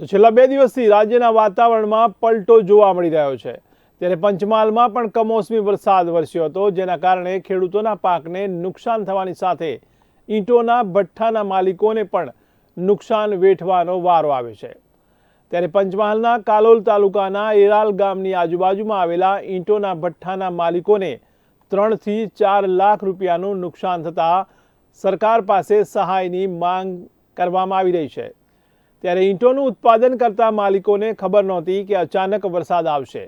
તો છેલ્લા બે દિવસથી રાજ્યના વાતાવરણમાં પલટો જોવા મળી રહ્યો છે ત્યારે પંચમહાલમાં પણ કમોસમી વરસાદ વરસ્યો હતો જેના કારણે ખેડૂતોના પાકને નુકસાન થવાની સાથે ઈંટોના ભઠ્ઠાના માલિકોને પણ નુકસાન વેઠવાનો વારો આવે છે ત્યારે પંચમહાલના કાલોલ તાલુકાના એરાલ ગામની આજુબાજુમાં આવેલા ઈંટોના ભઠ્ઠાના માલિકોને ત્રણથી ચાર લાખ રૂપિયાનું નુકસાન થતાં સરકાર પાસે સહાયની માંગ કરવામાં આવી રહી છે ત્યારે ઈંટોનું ઉત્પાદન કરતા માલિકોને ખબર નહોતી કે અચાનક વરસાદ આવશે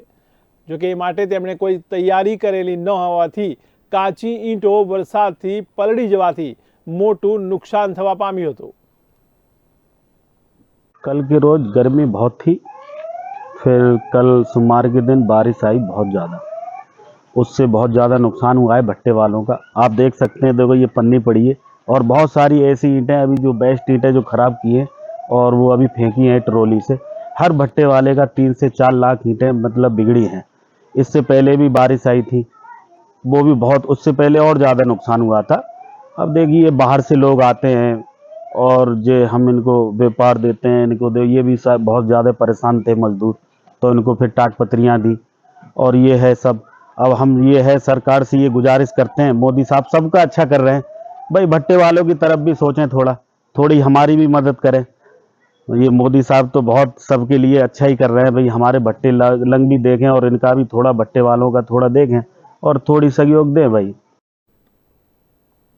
જો કે માર્ટે તેમણે કોઈ તૈયારી કરેલી નહોતી કાચી ઈંટો વરસાદથી પલડી જવાતી મોટો નુકસાન થવા પામ્યો તો કલકે રોજ ગરમી બહોત થી ફેર કલ સુમાર કે દિન બારિશ આઈ બહોત જ્યાદા ઉસસે બહોત જ્યાદા નુકસાન હુઆ હે ભટ્ટેવાલો કા આપ દેખ સકતે હે દેખો યે પન્ની પડી હે ઓર બહોત સારી એસી ઈટે હે અબી જો બેસ્ટ ઈટે હે જો ખરાબ કી और वो अभी फेंकी हैं ट्रॉली से हर भट्टे वाले का तीन से चार लाख ईंटें मतलब बिगड़ी हैं इससे पहले भी बारिश आई थी वो भी बहुत उससे पहले और ज़्यादा नुकसान हुआ था अब देखिए बाहर से लोग आते हैं और जो हम इनको व्यापार देते हैं इनको दे ये भी सब बहुत ज़्यादा परेशान थे मजदूर तो इनको फिर टाट पत्रियाँ दी और ये है सब अब हम ये है सरकार से ये गुजारिश करते हैं मोदी साहब सबका अच्छा कर रहे हैं भाई भट्टे वालों की तरफ भी सोचें थोड़ा थोड़ी हमारी भी मदद करें तो ये मोदी साहब तो बहुत सबके लिए अच्छा ही कर रहे हैं भाई हमारे भट्टे लंग भी देखें और इनका भी थोड़ा भट्टे वालों का थोड़ा देखें और थोड़ी सहयोग दें भाई